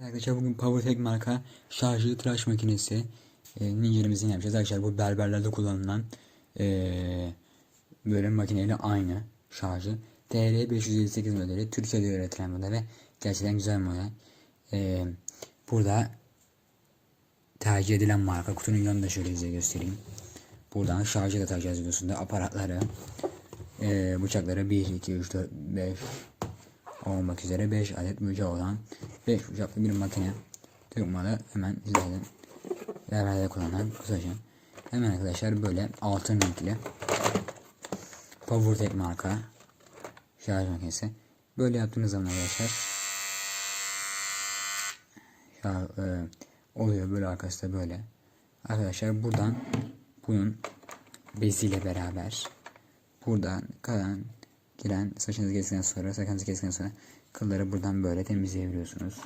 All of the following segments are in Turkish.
Arkadaşlar bugün PowerTech marka şarjlı tıraş makinesi e, incelemesini yapacağız. Arkadaşlar bu berberlerde kullanılan e, böyle makineyle aynı şarjı. TR558 modeli Türkiye'de üretilen model ve gerçekten güzel model. E, burada tercih edilen marka kutunun yanında şöyle size göstereyim. Buradan şarjı da takacağız videosunda aparatları e, bıçakları 1, 2, 3, 4, 5 olmak üzere 5 adet bucağı olan 5 bucaklı bir makine. Türk malı hemen izleyelim. Yerlerde kullanılan kısaca. Hemen arkadaşlar böyle altın renkli PowerTech marka şarj makinesi. Böyle yaptığınız zaman arkadaşlar ya, e, oluyor böyle arkası da böyle. Arkadaşlar buradan bunun beziyle beraber buradan kalan giren saçınızı kestikten sonra sakalınızı kestikten sonra kılları buradan böyle temizleyebiliyorsunuz.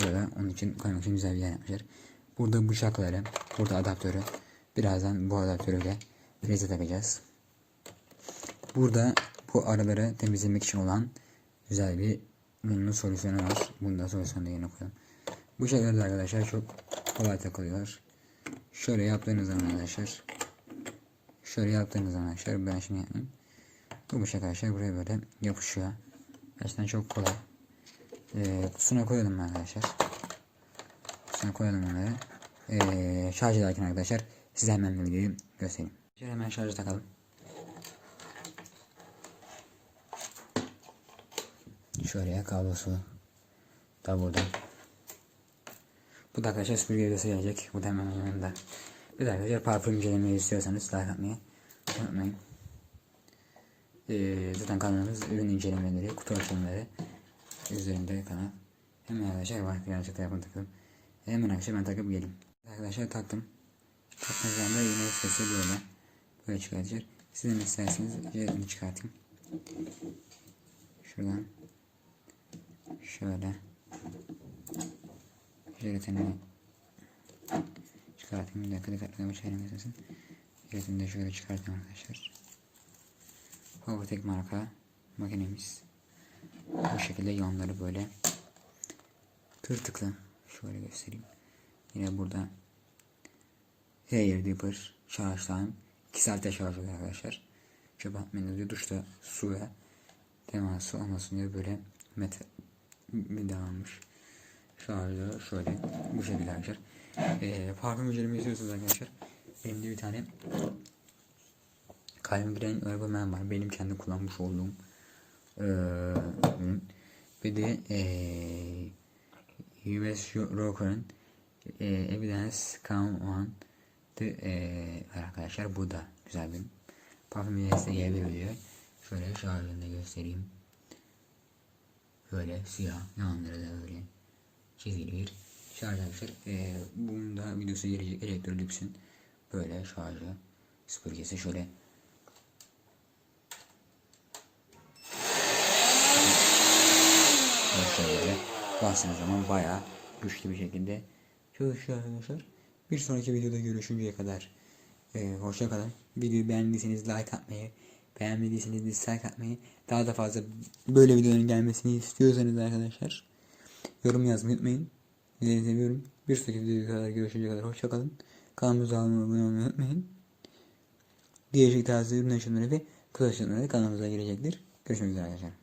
Burada onun için koymak için güzel bir yer yapmışlar. Burada bıçakları, burada adaptörü. Birazdan bu adaptörüyle prize takacağız. Burada bu araları temizlemek için olan güzel bir bunun solüsyonu var. Bunu da solüsyonu yerine koyalım. Bu şeyler de arkadaşlar çok kolay takılıyor. Şöyle yaptığınız zaman arkadaşlar şöyle yaptığınız zaman arkadaşlar ben şimdi yapmayayım. Bu bıçak arkadaşlar buraya böyle yapışıyor. Gerçekten çok kolay. Ee, kutusuna koyalım arkadaşlar. Kutusuna koyalım onları. Ee, şarj ederken arkadaşlar size hemen videoyu göstereyim. Şöyle hemen şarjı takalım. Şöyle kablosu da burada. Bu da arkadaşlar süpürge videosu gelecek. Bu da hemen yanında. Bir de arkadaşlar parfüm incelemeyi istiyorsanız like atmayı unutmayın. Ee, zaten kanalımız ürün incelemeleri, kutu açılımları üzerinde kanal. Hemen arkadaşlar var da yapın takalım. Hemen arkadaşlar ben takıp geleyim. Arkadaşlar taktım. Taktığım zaman da yine sesi böyle. Böyle çıkartacak. Siz de isterseniz jelatini çıkartayım. Şuradan. Şöyle. Jelatini çıkartayım. Bir dakika dikkatli bir mesela. Jelatini de şöyle çıkartayım arkadaşlar. Powertech marka makinemiz. Bu şekilde yanları böyle tırtıklı. Şöyle göstereyim. Yine burada Hair Dipper şarj time. 2 saatte şarj oluyor arkadaşlar. Atmayın diyor. Duşta suya teması olmasın diye böyle metal bir almış. Şarjı şöyle bu şekilde arkadaşlar. Ee, parfüm inceleme istiyorsanız arkadaşlar. Benim de bir tane Calvin Urban var. Benim kendi kullanmış olduğum ee. Bir de ee, US Rocker'ın ee, Evidence Come On the, var arkadaşlar. Bu da güzel bir parfüm ilerisi gelebiliyor. Şöyle şarjını göstereyim. Böyle siyah yanları da böyle çizgili bir şarj arkadaşlar. Ee, bunun da videosu gelecek Electrolux'ün böyle şarjı süpürgesi şöyle şöyle bastığınız zaman bayağı güçlü bir şekilde çalışıyor arkadaşlar. Bir sonraki videoda görüşünceye kadar e, hoşça kalın. Videoyu beğendiyseniz like atmayı, beğenmediyseniz dislike atmayı, daha da fazla böyle videoların gelmesini istiyorsanız arkadaşlar yorum yazmayı unutmayın. Sizleri seviyorum. Bir sonraki videoya kadar görüşünceye kadar hoşça kalın. Kanalımıza abone olmayı unutmayın. Gelecek tarzı ürün ve aşımları kanalımıza gelecektir. Görüşmek üzere arkadaşlar.